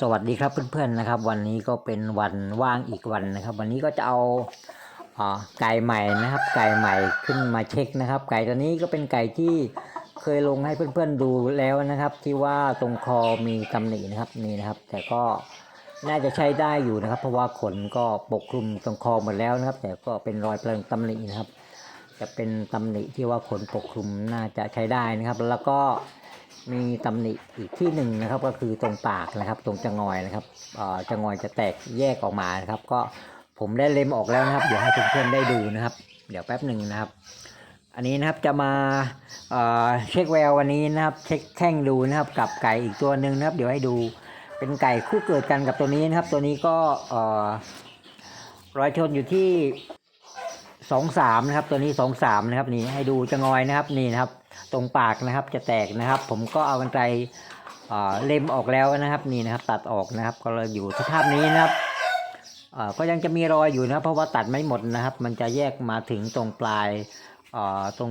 สวัสดีครับเพื่อนๆนะครับ วันนี้ก็เป็นวันว่างอีกวันนะครับ วันนี้ก็จะเอาอไก่ใหม่นะครับ ไก่ใหม่ขึ้นมาเช็คนะครับ ไก่ตัวนี้ก็เป็นไก่ที่เคยลงให้เพื่อนๆดูแล้วนะครับ ที่ว่าตรงคอมีตำหนินะครับนี่นะครับ แต่ก็น่าจะใช้ได้อยู่นะครับ เพราะว่าขนก็ปกคลุมตรงคอหมดแล้วนะครับ แต่ก็เป็นรอยเปลืองตำหนินะครับ จะเป็นตำหนิที่ว่าขนปกคลุมน่าจะใช้ได้นะครับ แล้วก็ มีตำหนิอีกที่หนึ่งนะครับ ก็คือตรงปากนะครับ ตรงจะงอยนะครับจะงอยจะแตกแยกออกมานะครับ ก็ผมได้เล็มออกแล้วนะครับ เดี๋ยวให้เพื่อนๆได้ดูนะครับ เดี๋ยวแป๊บหนึ่งนะครับ อันนี้นะครับจะมาเช็คแวววันนี้นะครับ เช็คแข้งดูนะครับ กับไก่อีกตัวหนึ่งนะครับ เดี๋ยวให้ดูเป็นไก่คู่เกิดกันกับตัวนี้นะครับ ตัวนี้ก็เอ่อรอยชนอยู่ที่สองสามนะครับ ตัวนี้สองสามนะครับนี่ให้ดูจะงอยนะครับนี่นะครับ ตรงปากนะครับจะแตกนะครับ ผมก็เอากันไกลเล็มออกแล้วนะครับนี่นะครับ ตัดออกนะครับ ก็เลยอยู่สภาพนี้นะครับก็ยังจะมีรอยอยู่นะครับเพราะว่าตัดไม่หมดนะครับ มันจะแยกมาถึงตรงปลายตรง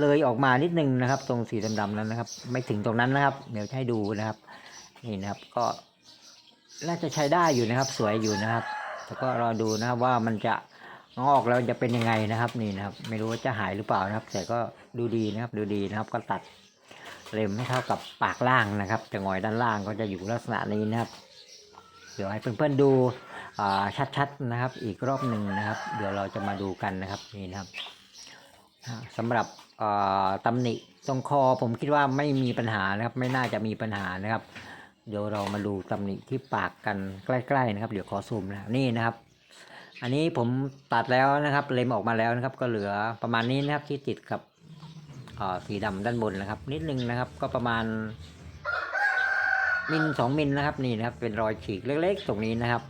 เลยออกมานิดนึงนะครับ ตรงสีดำๆนั้นนะครับ ไม่ถึงตรงนั้นนะครับ เดี๋ยวให้ดูนะครับ นี่นะครับก็น่าจะใช้ได้อยู่นะครับ สวยอยู่นะครับแล้วก็รอดูนะครับว่ามันจะ งอกแล้วจะเป็นยังไงนะครับนี่นะครับ ไม่รู้ว่าจะหายหรือเปล่านะครับ แต่ก็ดูดีนะครับ ดูดีนะครับ ก็ตัดเล็มให้เท่ากับปากล่างนะครับจะงอยด้านล่างก็จะอยู่ลักษณะนี้นะครับ เดี๋ยวให้เพื่อนๆดูชัดๆนะครับ อีกรอบหนึ่งนะครับ เดี๋ยวเราจะมาดูกันนะครับนี่นะครับอ่าสำหรับอ่าตำหนิตรงคอผมคิดว่าไม่มีปัญหานะครับ ไม่น่าจะมีปัญหานะครับ เดี๋ยวเรามาดูตำหนิที่ปากกันใกล้ๆนะครับ เดี๋ยวขอซูมนะนี่นะครับ อันนี้ผมตัดแล้วนะครับ เลมออกมาแล้วนะครับ ก็เหลือประมาณนี้นะครับที่ติดกับสีดำด้านบนนะครับ นิดนึงนะครับ ก็ประมาณมิลสองมิลนะครับนี่นะครับ เป็นรอยฉีกเล็กๆ ตรงนี้นะครับ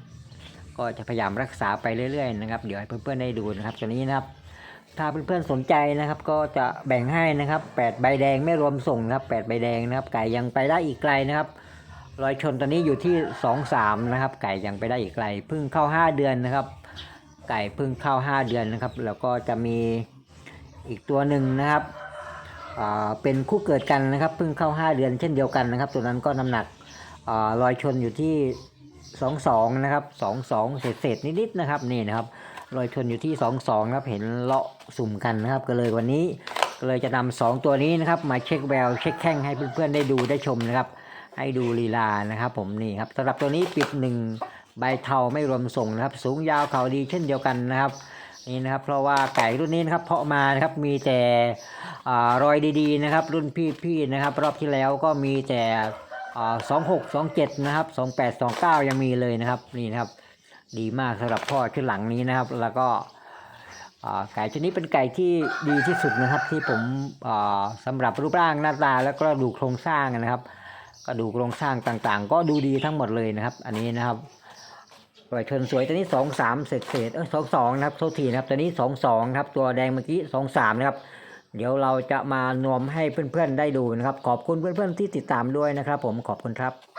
ก็จะพยายามรักษาไปเรื่อยๆ นะครับ เดี๋ยวให้เพื่อนๆได้ดูนะครับตัวนี้นะครับ ถ้าเพื่อนๆสนใจนะครับ ก็จะแบ่งให้นะครับแปดใบแดงไม่รวมส่งนะครับแปดใบแดงนะครับ ไก่ยังไปได้อีกไกลนะครับรอยชนตอนนี้อยู่ที่สองสามนะครับ ไก่ยังไปได้อีกไกลเพิ่งเข้าห้าเดือนนะครับ ไก่เพิ่งเข้าห้าเดือนนะครับ แล้วก็จะมีอีกตัวหนึ่งนะครับเป็นคู่เกิดกันนะครับเพิ่งเข้าห้าเดือนเช่นเดียวกันนะครับ ตัวนั้นก็น้ำหนักอารอยชนอยู่ที่สองสองนะครับสองสองเศษเศษๆนิดๆนะครับนี่นะครับรอยชนอยู่ที่สองสองนะครับเห็นเลาะสุ่มกันนะครับ ก็เลยวันนี้ก็เลยจะนำสองตัวนี้นะครับ มาเช็คแววเช็คแข้งให้เพื่อนๆได้ดูได้ชมนะครับ ให้ดูลีลานะครับ ผมนี่ครับสำหรับตัวนี้ปิดหนึ่ง ใบเทาไม่รวมส่งนะครับ สูงยาวเขาดีเช่นเดียวกันนะครับนี่นะครับเพราะว่าไก่รุ่นนี้นะครับเพาะมานะครับมีแต่รอยดีๆนะครับ รุ่นพี่ๆนะครับ รอบที่แล้วก็มีแต่สองหกสองเจ็ดนะครับสองแปดสองเก้ายังมีเลยนะครับนี่นะครับ ดีมากสำหรับพ่อขึ้นหลังนี้นะครับ แล้วก็ไก่ชนิดเป็นไก่ที่ดีที่สุดนะครับ ที่ผมอ่าสำหรับรูปร่างหน้าตาแล้วก็ดูโครงสร้างนะครับ ก็ดูโครงสร้างต่างๆ ก็ดูดีทั้งหมดเลยนะครับ อันนี้นะครับ รอยชนสวยตัวนี้สองสามเศษเศษเออสองสองนะครับโทษทีนะครับตัวนี้สองสองครับ ตัวแดงเมื่อกี้สองสามนะครับ เดี๋ยวเราจะมานวมให้เพื่อนๆได้ดูนะครับ ขอบคุณเพื่อนๆที่ติดตามด้วยนะครับ ผมขอบคุณครับ